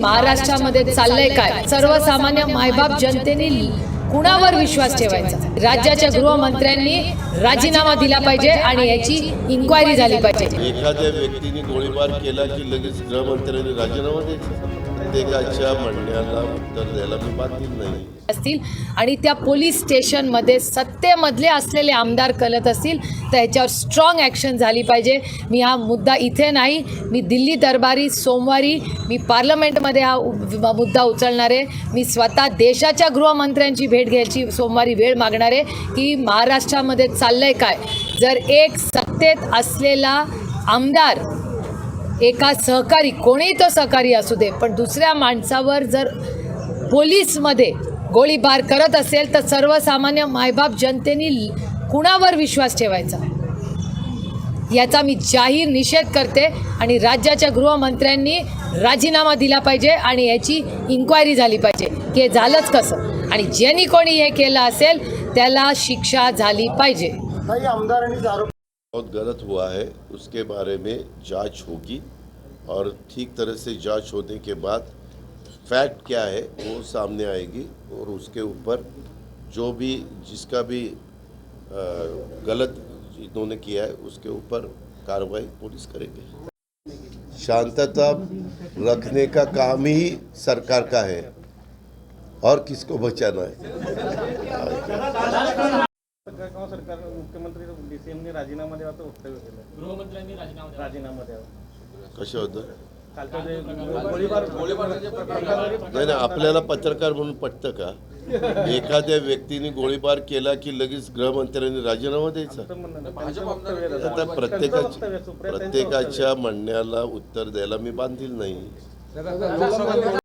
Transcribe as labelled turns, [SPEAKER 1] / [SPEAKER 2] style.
[SPEAKER 1] महाराष्ट्रामध्ये चाललंय काय? सर्वसामान्य मायबाप जनतेने कुणावर विश्वास ठेवायचा? राज्याच्या गृहमंत्र्यांनी राजीनामा दिला पाहिजे आणि याची इन्क्वायरी झाली पाहिजे.
[SPEAKER 2] एखाद्या व्यक्तीने गोळीबार केला की लगेच गृहमंत्र्यांनी राजीनामा द्यायचा? प्रत्येकाच्या म्हणण्याला उत्तर द्यायला मी बातील नाही.
[SPEAKER 1] असतील आणि त्या पोलीस स्टेशनमध्ये सत्तेमधले असलेले आमदार कलत असतील तर ह्याच्यावर स्ट्रॉंग ॲक्शन झाली पाहिजे. मी हा मुद्दा इथे नाही मी दिल्ली दरबारी सोमवारी मी पार्लमेंटमध्ये हा उ- मुद्दा उचलणार आहे. मी स्वतः देशाच्या गृहमंत्र्यांची भेट घ्यायची सोमवारी वेळ मागणार आहे की महाराष्ट्रामध्ये चाललं आहे काय? जर एक सत्तेत असलेला आमदार एका सहकारी कोणीही तो सहकारी असू दे पण दुसऱ्या माणसावर जर पोलीसमध्ये गोळीबार करत असेल तर सर्वसामान्य मायबाप जनतेने कुणावर विश्वास ठेवायचा? याचा मी जाहीर निषेध करते आणि राज्याच्या गृहमंत्र्यांनी राजीनामा दिला पाहिजे आणि याची इन्क्वायरी झाली पाहिजे की हे झालंच कसं? आणि ज्यांनी कोणी हे केलं असेल त्याला शिक्षा झाली पाहिजे.
[SPEAKER 2] बहुत गलत हुआ है उसके बारे में जाँच होगी और ठीक तरह से जाँच होने के बाद फैक्ट क्या है वो सामने आएगी और उसके ऊपर जो भी जिसका भी अ, गलत इन्होंने किया है उसके ऊपर कार्रवाई पुलिस करेगी। शांतता रखने का काम ही सरकार का है और किसको बचाना है?
[SPEAKER 3] डीसीएमने राजीनामा द्यावाचं वक्तव्य केलं गृहमंत्र्यांनी राजीनामा राजीनामा द्यावा
[SPEAKER 2] कसं होतं
[SPEAKER 3] कालचं जे गोळीबार
[SPEAKER 2] नाही नाही आपल्याला पत्रकार म्हणून पटतं का एखाद्या व्यक्तीने गोळीबार केला की लगेच गृहमंत्र्यांनी राजीनामा द्यायचा आता प्रत्येकाच्या प्रत्येकाच्या म्हणण्याला उत्तर द्यायला मी बांधील नाही